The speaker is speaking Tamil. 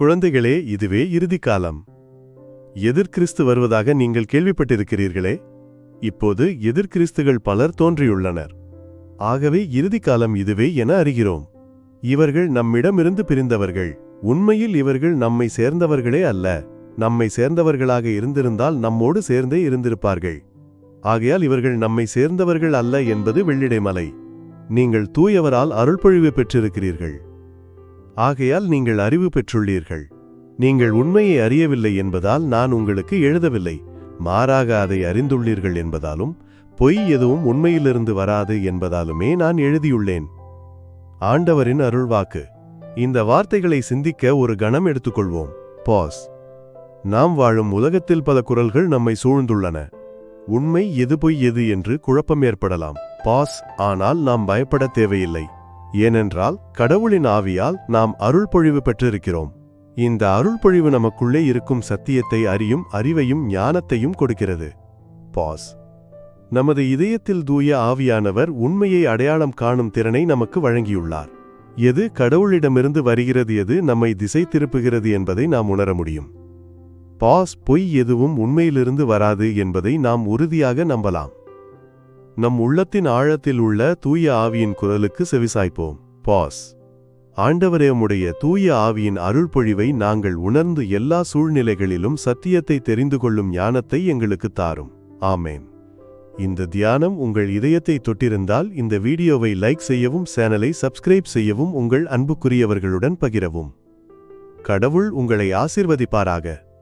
குழந்தைகளே இதுவே இறுதி காலம் எதிர்கிறிஸ்து வருவதாக நீங்கள் கேள்விப்பட்டிருக்கிறீர்களே? இப்போது எதிர்கிறிஸ்துகள் பலர் தோன்றியுள்ளனர். ஆகவே இறுதி காலம் இதுவே என அறிகிறோம். இவர்கள் நம்மிடமிருந்து பிரிந்தவர்கள். உண்மையில் இவர்கள் நம்மை சேர்ந்தவர்களே அல்ல. நம்மை சேர்ந்தவர்களாக இருந்திருந்தால் நம்மோடு சேர்ந்தே இருந்திருப்பார்கள். ஆகையால் இவர்கள் நம்மை சேர்ந்தவர்கள் அல்ல என்பது வெள்ளிடைமலை. நீங்கள் தூயவரால் அருள்பொழிவு பெற்றிருக்கிறீர்கள். ஆகையால் நீங்கள் அறிவு பெற்றுள்ளீர்கள். நீங்கள் உண்மையை அறியவில்லை என்பதால் நான் உங்களுக்கு எழுதவில்லை. மாறாக அதை அறிந்துள்ளீர்கள் என்பதாலும் பொய் எதுவும் உண்மையிலிருந்து வராது என்பதாலுமே நான் எழுதியுள்ளேன். ஆண்டவரின் அருள்வாக்கு. இந்த வார்த்தைகளை சிந்திக்க ஒரு கணம் எடுத்துக்கொள்வோம். பாஸ் நாம் வாழும் உலகத்தில் பல குரல்கள் நம்மை சூழ்ந்துள்ளன. உண்மை எது பொய் எது என்று குழப்பம் ஏற்படலாம். பாஸ் ஆனால் நாம் பயப்பட தேவையில்லை. ஏனென்றால் கடவுளின் ஆவியால் நாம் அருள் பொழிவு பெற்றிருக்கிறோம். இந்த அருள் பொழிவு நமக்குள்ளே இருக்கும் சத்தியத்தை அறியும் அறிவையும் ஞானத்தையும் கொடுக்கிறது. பாஸ். நமது இதயத்தில் தூய ஆவியானவர் உண்மையை அடையாளம் காணும் திறனை நமக்கு வழங்கியுள்ளார். எது கடவுளிடமிருந்து வருகிறது எது நம்மை திசை திருப்புகிறது என்பதை நாம் உணர முடியும். பாஸ் பொய் எதுவும் உண்மையிலிருந்து வராது என்பதை நாம் உறுதியாக நம்பலாம். நம் உள்ளத்தின் ஆழத்தில் உள்ள தூய ஆவியின் குரலுக்கு செவிசாய்ப்போம். பாஸ். ஆண்டவரே தூய ஆவியின் அருள்பொழிவை நாங்கள் உணர்ந்து எல்லா சூழ்நிலைகளிலும் சத்தியத்தை தெரிந்து கொள்ளும் ஞானத்தை எங்களுக்கு தாரும். ஆமேன். இந்த தியானம் உங்கள் இதயத்தை தொட்டிருந்தால் இந்த வீடியோவை லைக் செய்யவும் சேனலை சப்ஸ்கிரைப் செய்யவும் உங்கள் அன்புக்குரியவர்களுடன் பகிரவும். கடவுள் உங்களை ஆசிர்வதிப்பாராக.